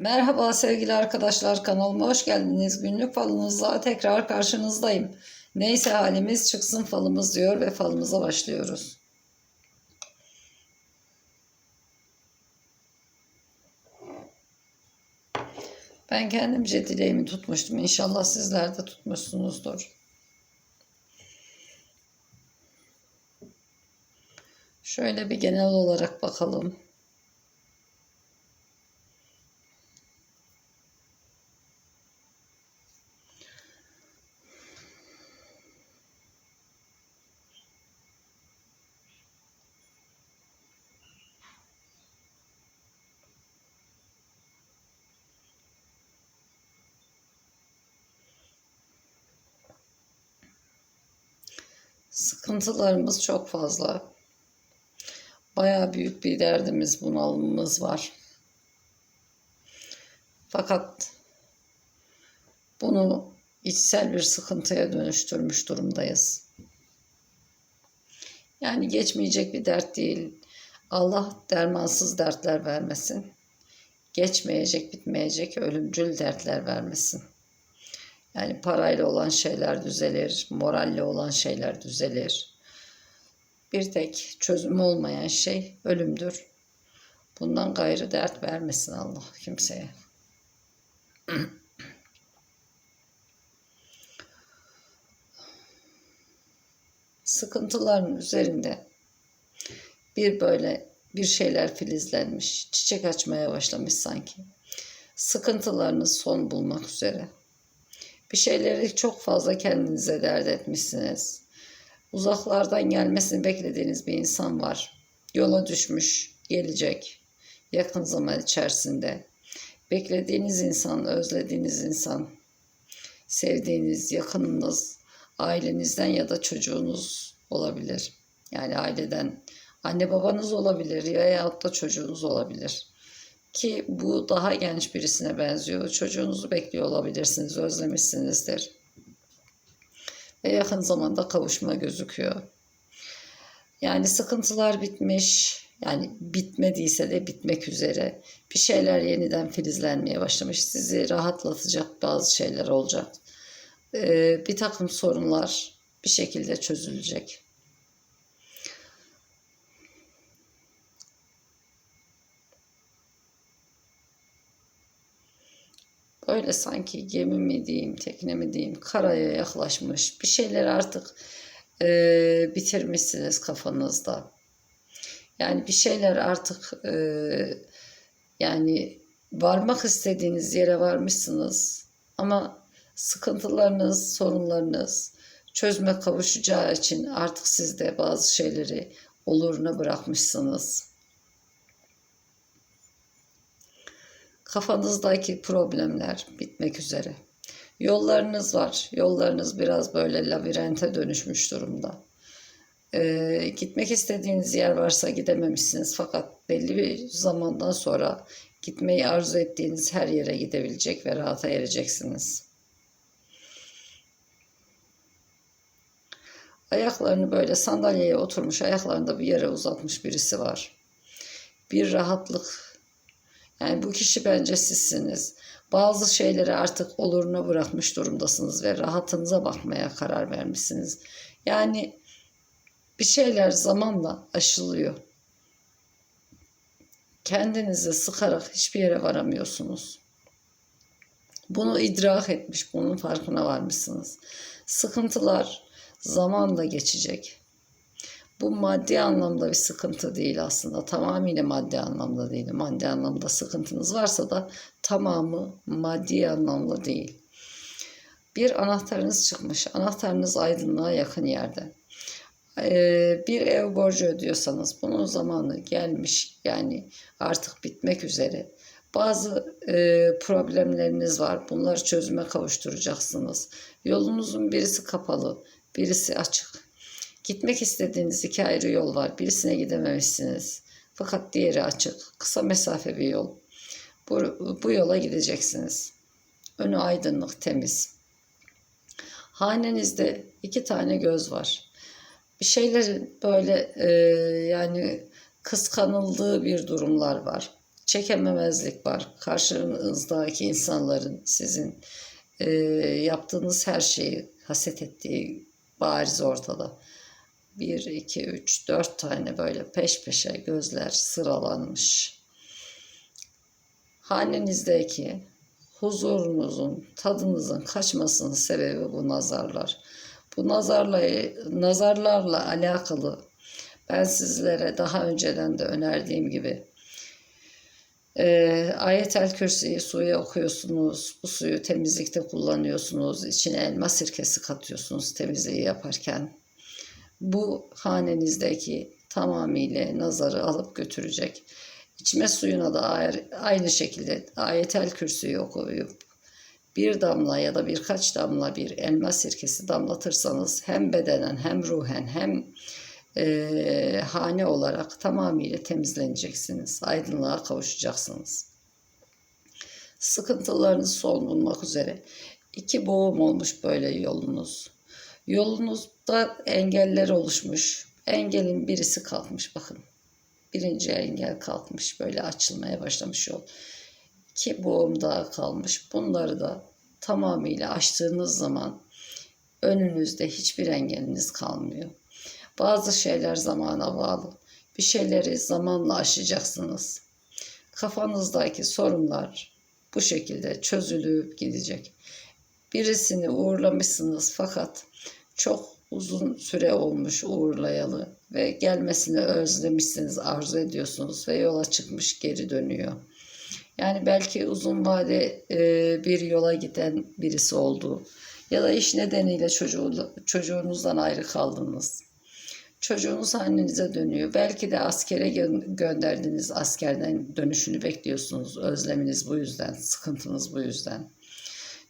Merhaba sevgili arkadaşlar kanalıma hoş geldiniz. Günlük falınızla tekrar karşınızdayım. Neyse halimiz çıksın falımız diyor ve falımıza başlıyoruz. Ben kendimce dileğimi tutmuştum. İnşallah sizler de tutmuşsunuzdur. Şöyle bir genel olarak bakalım. Sıkıntılarımız çok fazla. Bayağı büyük bir derdimiz, bunalımımız var. Fakat bunu içsel bir sıkıntıya dönüştürmüş durumdayız. Yani geçmeyecek bir dert değil. Allah dermansız dertler vermesin. Geçmeyecek, bitmeyecek ölümcül dertler vermesin. Yani parayla olan şeyler düzelir, moralle olan şeyler düzelir. Bir tek çözüm olmayan şey ölümdür. Bundan gayrı dert vermesin Allah kimseye. Sıkıntıların üzerinde bir böyle bir şeyler filizlenmiş, çiçek açmaya başlamış sanki. Sıkıntılarınız son bulmak üzere. Bir şeyleri çok fazla kendinize dert etmişsiniz. Uzaklardan gelmesini beklediğiniz bir insan var. Yola düşmüş, gelecek. Yakın zaman içerisinde. Beklediğiniz insan, özlediğiniz insan, sevdiğiniz, yakınınız, ailenizden ya da çocuğunuz olabilir. Yani aileden anne babanız olabilir veya da çocuğunuz olabilir. Ki bu daha genç birisine benziyor. Çocuğunuzu bekliyor olabilirsiniz, özlemişsinizdir. Ve yakın zamanda kavuşma gözüküyor. Yani sıkıntılar bitmiş, yani bitmediyse de bitmek üzere. Bir şeyler yeniden filizlenmeye başlamış. Sizi rahatlatacak bazı şeyler olacak. Ee, bir takım sorunlar bir şekilde çözülecek. Böyle sanki gemi mi diyeyim, tekne mi diyeyim, karaya yaklaşmış. Bir şeyler artık e, bitirmişsiniz kafanızda. Yani bir şeyler artık e, yani varmak istediğiniz yere varmışsınız. Ama sıkıntılarınız, sorunlarınız çözme kavuşacağı için artık siz de bazı şeyleri oluruna bırakmışsınız. Kafanızdaki problemler bitmek üzere. Yollarınız var. Yollarınız biraz böyle labirente dönüşmüş durumda. Ee, gitmek istediğiniz yer varsa gidememişsiniz. Fakat belli bir zamandan sonra gitmeyi arzu ettiğiniz her yere gidebilecek ve rahata ereceksiniz. Ayaklarını böyle sandalyeye oturmuş, ayaklarını da bir yere uzatmış birisi var. Bir rahatlık yani bu kişi bence sizsiniz. Bazı şeyleri artık oluruna bırakmış durumdasınız ve rahatınıza bakmaya karar vermişsiniz. Yani bir şeyler zamanla aşılıyor. Kendinizi sıkarak hiçbir yere varamıyorsunuz. Bunu idrak etmiş, bunun farkına varmışsınız. Sıkıntılar zamanla geçecek. Bu maddi anlamda bir sıkıntı değil aslında. Tamamıyla maddi anlamda değil. Maddi anlamda sıkıntınız varsa da tamamı maddi anlamda değil. Bir anahtarınız çıkmış. Anahtarınız aydınlığa yakın yerde. Ee, bir ev borcu ödüyorsanız bunun zamanı gelmiş. Yani artık bitmek üzere. Bazı e, problemleriniz var. Bunları çözüme kavuşturacaksınız. Yolunuzun birisi kapalı, birisi açık. Gitmek istediğiniz iki ayrı yol var. Birisine gidememişsiniz. Fakat diğeri açık. Kısa mesafe bir yol. Bu, bu yola gideceksiniz. Önü aydınlık, temiz. Hanenizde iki tane göz var. Bir şeylerin böyle e, yani kıskanıldığı bir durumlar var. çekememezlik var. Karşınızdaki insanların sizin e, yaptığınız her şeyi haset ettiği bariz ortada. 1, 2, 3, 4 tane böyle peş peşe gözler sıralanmış. Hanenizdeki huzurunuzun, tadınızın kaçmasının sebebi bu nazarlar. Bu nazarla, nazarlarla alakalı ben sizlere daha önceden de önerdiğim gibi e, ayetel kürsüyü suya okuyorsunuz. Bu suyu temizlikte kullanıyorsunuz. İçine elma sirkesi katıyorsunuz temizliği yaparken. Bu hanenizdeki tamamıyla nazarı alıp götürecek. İçme suyuna da aynı şekilde ayetel kürsüyü okuyup bir damla ya da birkaç damla bir elma sirkesi damlatırsanız hem bedenen hem ruhen hem e, hane olarak tamamıyla temizleneceksiniz. Aydınlığa kavuşacaksınız. Sıkıntılarınız son bulmak üzere. iki boğum olmuş böyle yolunuz. Yolunuzda engeller oluşmuş. Engelin birisi kalkmış bakın. Birinci engel kalkmış. Böyle açılmaya başlamış yol. İki boğum daha kalmış. Bunları da tamamıyla açtığınız zaman önünüzde hiçbir engeliniz kalmıyor. Bazı şeyler zamana bağlı. Bir şeyleri zamanla aşacaksınız. Kafanızdaki sorunlar bu şekilde çözülüp gidecek. Birisini uğurlamışsınız fakat çok uzun süre olmuş uğurlayalı ve gelmesini özlemişsiniz, arzu ediyorsunuz ve yola çıkmış geri dönüyor. Yani belki uzun vade e, bir yola giden birisi oldu ya da iş nedeniyle çocuğu, çocuğunuzdan ayrı kaldınız çocuğunuz annenize dönüyor. Belki de askere gö- gönderdiniz. Askerden dönüşünü bekliyorsunuz. Özleminiz bu yüzden, sıkıntınız bu yüzden.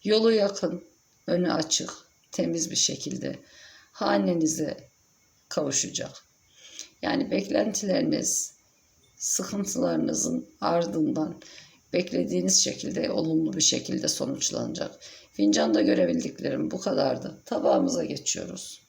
Yolu yakın, önü açık, temiz bir şekilde hanenize kavuşacak. Yani beklentileriniz, sıkıntılarınızın ardından beklediğiniz şekilde olumlu bir şekilde sonuçlanacak. Fincanda görebildiklerim bu kadardı. Tabağımıza geçiyoruz.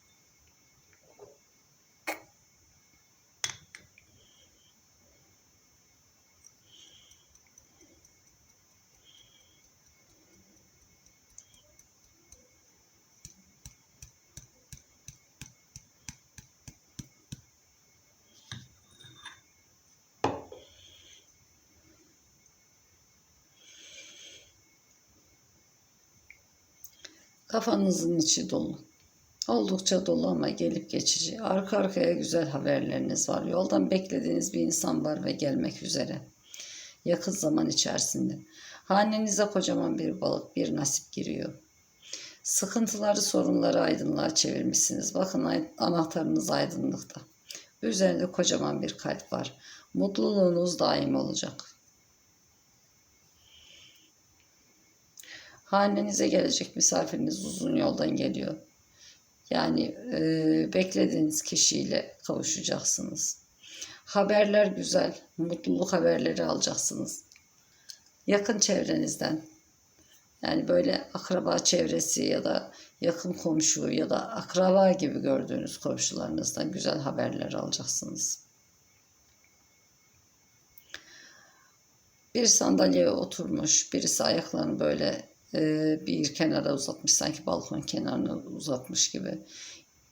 Kafanızın içi dolu. Oldukça dolu ama gelip geçici. Arka arkaya güzel haberleriniz var. Yoldan beklediğiniz bir insan var ve gelmek üzere. Yakın zaman içerisinde. Hanenize kocaman bir balık, bir nasip giriyor. Sıkıntıları, sorunları aydınlığa çevirmişsiniz. Bakın anahtarınız aydınlıkta. Üzerinde kocaman bir kalp var. Mutluluğunuz daim olacak. Hanenize gelecek misafiriniz uzun yoldan geliyor. Yani e, beklediğiniz kişiyle kavuşacaksınız. Haberler güzel, mutluluk haberleri alacaksınız. Yakın çevrenizden, yani böyle akraba çevresi ya da yakın komşu ya da akraba gibi gördüğünüz komşularınızdan güzel haberler alacaksınız. Bir sandalyeye oturmuş, birisi ayaklarını böyle bir kenara uzatmış sanki balkon kenarına uzatmış gibi.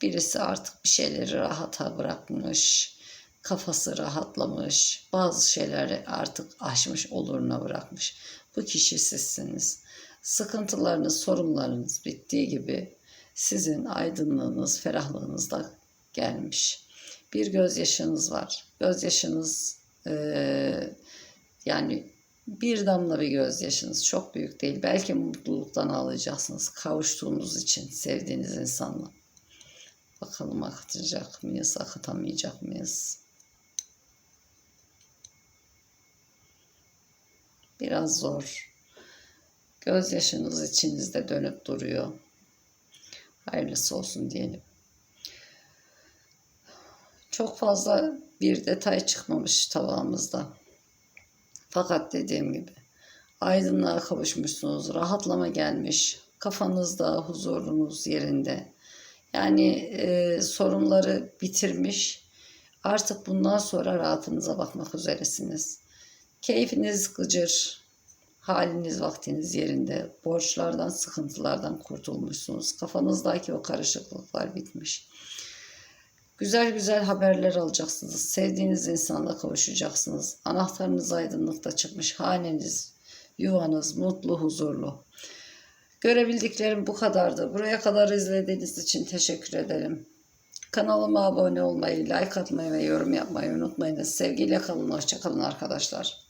Birisi artık bir şeyleri rahata bırakmış, kafası rahatlamış, bazı şeyleri artık aşmış oluruna bırakmış. Bu kişi sizsiniz. Sıkıntılarınız, sorunlarınız bittiği gibi sizin aydınlığınız, ferahlığınız da gelmiş. Bir gözyaşınız var. Gözyaşınız e, yani bir damla bir gözyaşınız çok büyük değil. Belki mutluluktan ağlayacaksınız. Kavuştuğunuz için sevdiğiniz insanla. Bakalım akıtacak mıyız, akıtamayacak mıyız? Biraz zor. Gözyaşınız içinizde dönüp duruyor. Hayırlısı olsun diyelim. Çok fazla bir detay çıkmamış tabağımızda. Fakat dediğim gibi aydınlığa kavuşmuşsunuz, rahatlama gelmiş, kafanızda huzurunuz yerinde. Yani e, sorunları bitirmiş, artık bundan sonra rahatınıza bakmak üzeresiniz. Keyfiniz gıcır, haliniz vaktiniz yerinde, borçlardan, sıkıntılardan kurtulmuşsunuz. Kafanızdaki o karışıklıklar bitmiş. Güzel güzel haberler alacaksınız. Sevdiğiniz insanla kavuşacaksınız. Anahtarınız aydınlıkta çıkmış. Haneniz, yuvanız mutlu, huzurlu. Görebildiklerim bu kadardı. Buraya kadar izlediğiniz için teşekkür ederim. Kanalıma abone olmayı, like atmayı ve yorum yapmayı unutmayınız. Sevgiyle kalın, hoşça kalın arkadaşlar.